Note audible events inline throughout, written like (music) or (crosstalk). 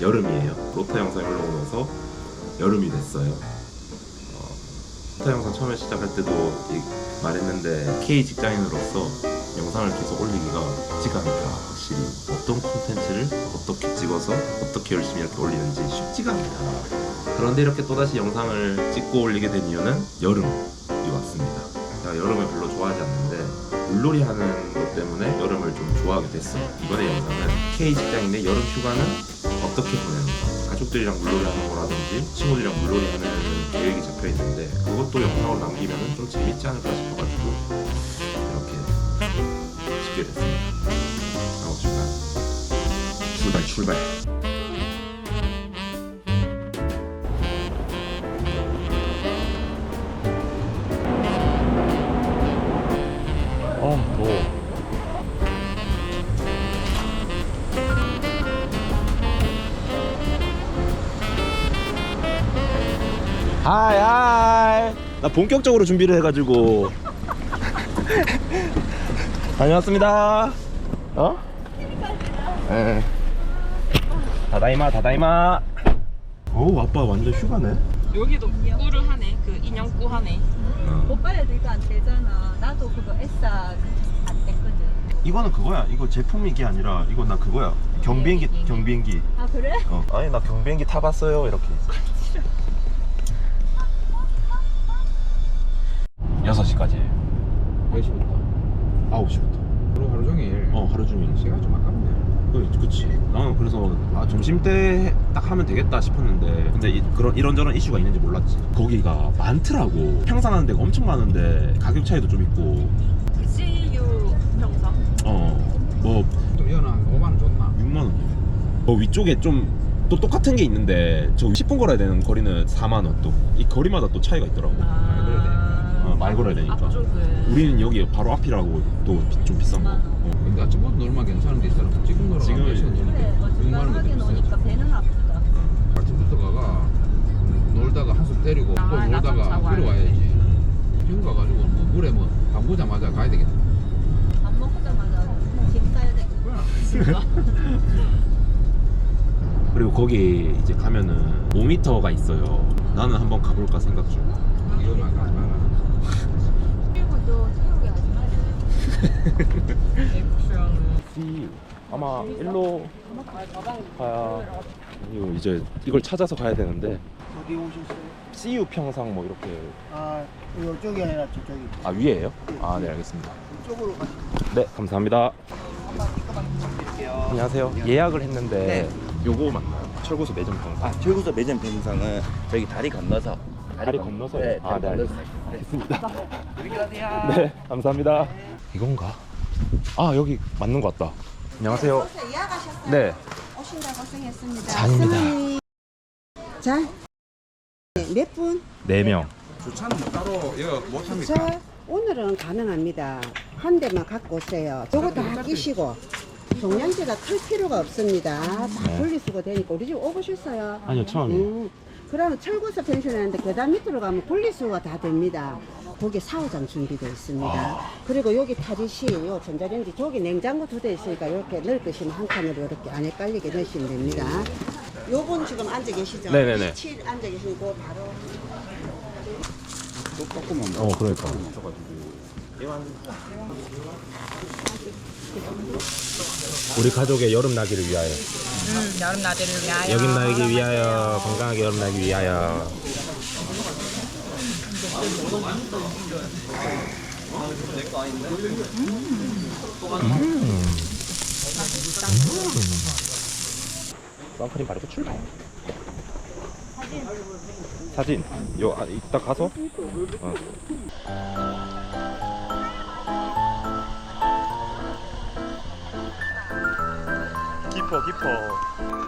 여름이에요. 로터 영상이 올라오면서 여름이 됐어요. 어, 로터 영상 처음에 시작할 때도 이- 말했는데 K 직장인으로서 영상을 계속 올리기가 쉽지가 않다. 확실히 어떤 콘텐츠를 어떻게 찍어서 어떻게 열심히 이렇게 올리는지 쉽지가 않다. 그런데 이렇게 또다시 영상을 찍고 올리게 된 이유는 여름이 왔습니다. 제가 여름을 별로 좋아하지 않는데 물놀이 하는 것 때문에 여름을 좀 좋아하게 됐어요. 이번에 영상은 K 직장인의 여름 휴가는 어떻게 보내는가 가족들이랑 물놀이 하는 거라든지 친구들이랑 물놀이 하는 계획이 잡혀 있는데 그것도 영상으로 남기면 좀 재밌지 않을까 싶어가지고 이렇게 찍게 됐습니다. 가보실까요? 출발 출발. 어 더워. 하이 하이 나 본격적으로 준비를 해가지고 다녀왔습니다 어? 예 다다이마 다다이마 어우 아빠 완전 휴가네 여기도 꾸를 하네. 그 인형 꾸 하네. 어. 오빠야도 이거 안 되잖아. 나도 그거 에싸 안 됐거든. 이거는 그거야 이거 제품 이 게 아니라 이거 나 그거야 경비행기 경비행기 아 그래? 어. 아니 나 경비행기 타봤어요 이렇게 있어 6시까지 몇 시부터? 9시부터 하루 하루 종일. 어 하루 종일 시간 좀 아깝네. 그, 그치. 나는 그래서 아 점심 때 딱 하면 되겠다 싶었는데 근데 이, 그런 이런저런 이슈가 있는지 몰랐지. 거기가 많더라고. 평상하는 데가 엄청 많은데 가격 차이도 좀 있고 CU 평상. 어 뭐 또 이거는 한 5만 원 줬나? 6만 원. 뭐 위쪽에 좀 또 똑같은 게 있는데 저 10분 걸어야 되는 거리는 4만 원 또. 이 거리마다 또 차이가 있더라고. 어, 말 걸어야 되니까. 앞쪽은. 우리는 여기 바로 앞이라고 또 좀 비싼 거. 어. 근데 아침부터 놀만 괜찮은 데 있더라. 지금 놀아 지금 몇 시간 그래 노는데 6만 원 노니까 비싸요. 배는 아프다. 아침부터 가가 놀다가 한숨 때리고 또 아, 나도 놀다가 그래 와야지. 지금 가가지고 뭐 물에 뭐 담그자마자 가야 되겠다. 밥 먹자마자 집 가야 돼. (laughs) 그리고 거기 이제 가면은 5m가 있어요. 나는 한번 가볼까 생각 중. 이거만 가지 마라. 그리고 또 태우게 하지 마라. See you. 아마 일로 가야 이거 이제 이걸 찾아서 가야 되는데 어디 오셨어요? You 평상 뭐 이렇게 아, 이쪽이 아니라 저쪽이. 아 위에요? 아 네 알겠습니다. 이쪽으로 가시면 네 감사합니다. 안녕하세요. 예약을 했는데 요거 맞나요? 철구수 매점 평상. 아, 철구서 매점 변상은 저기 다리 건너서 다리 건너서요? 네, 아, 다리 네, 건너서. 알겠습니다. 네 (laughs) 감사합니다. 이건가? 아 여기 맞는 것 같다. 안녕하세요. 예약하셨어요? 네. 오신다 고생했습니다. 잔입니다. 스물이- 자, 네, 몇 분? 네 명. 주차는 뭐 따로 이거 못 합니까? 자, 오늘은 가능합니다. 한 대만 갖고 오세요. 저거 다 끼시고. 종량제가 클 필요가 없습니다. 다 네. 분리수거 되니까 우리 집 오보셨어요? 아니요 처음이에요. 음, 그러면 철구서 펜션하는데 계단 밑으로 가면 분리수거가 다 됩니다. 거기 사오장 준비되어 있습니다. 아. 그리고 여기 타지시, 요 전자레인지, 저기 냉장고 두 대 있으니까 이렇게 넣으시면 한 칸으로 이렇게 안에 깔리게 넣으시면 됩니다. 요건 지금 앉아 계시죠? 네네네. 27 앉아 계시고 바로 어 그러니까. 우리 가족의 여름 나기를 위하여. 음, 여름 나들을 위하여. 여긴 나기 위하여 건강하게 여름 나기 위하여. 선크림 바르고 출발. 사진. 요 아, 이따 가서. 어. 깊어 깊어.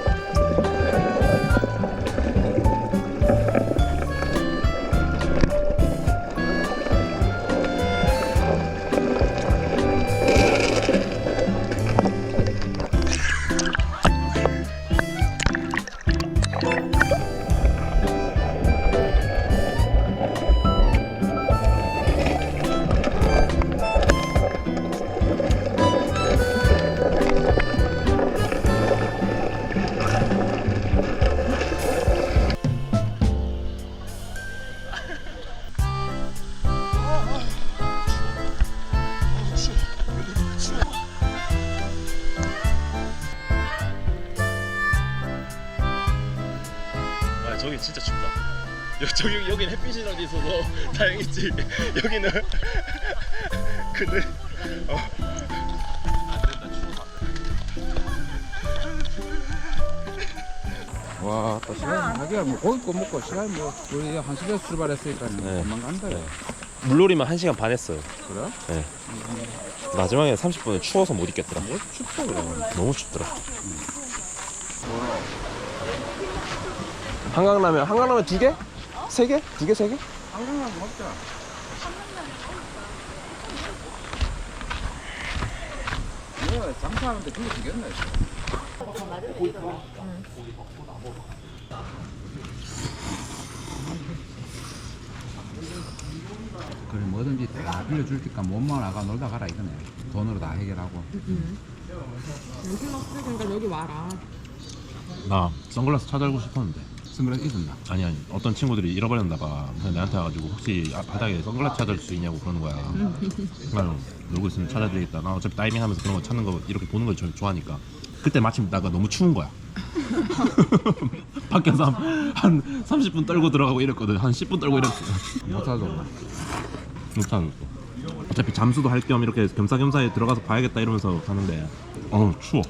저기 여긴 햇빛이라도 있어서 (laughs) 다행이지. 여기는 (laughs) 그늘. 어. 와, 또 시간 하기야 뭐 고기 구워 먹고 시간 뭐 우리 한 시간 출발했으니까 네. 금방 간다. 요 물놀이만 1 시간 반 했어요. 그래? 마지막에 30분에 추워서 못 있겠더라. 뭐 춥다 그래. 너무 춥더라. 한강라면 한강라면 두 개? 세 개? 두 개? 세 개? 한강만 먹자. 내가 장사하는데 그게 되겠네. 그래 뭐든지 다 빌려줄 테니까 몸만 나가 놀다 가라 이거네. 돈으로 다 해결하고. 필요 없으니까 여기 와라. 나 선글라스 찾아고 싶었는데 선글라스 있었나? 아니 아니 어떤 친구들이 잃어버렸나 봐. 그래서 나한테 와가지고 혹시 아, 바닥에 선글라스 찾을 수 있냐고 그러는 거야. 그래서 놀고 있으면 찾아드리겠다. 나 어차피 다이빙 하면서 그런 거 찾는 거 이렇게 보는 걸 저- 좋아하니까. 그때 마침 나가 너무 추운 거야. (laughs) 밖에서 한, 한 30분 떨고 들어가고 이랬거든. 한 10분 떨고 이랬어. 못. 못 찾았어 어차피 잠수도 할 겸 이렇게 겸사겸사 들어가서 봐야겠다 이러면서 가는데. 어우 추워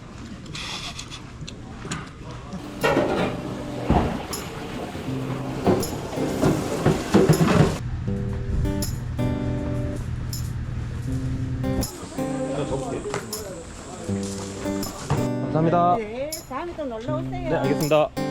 감사합니다 네, 다음에 또 놀러 오세요. 네 알겠습니다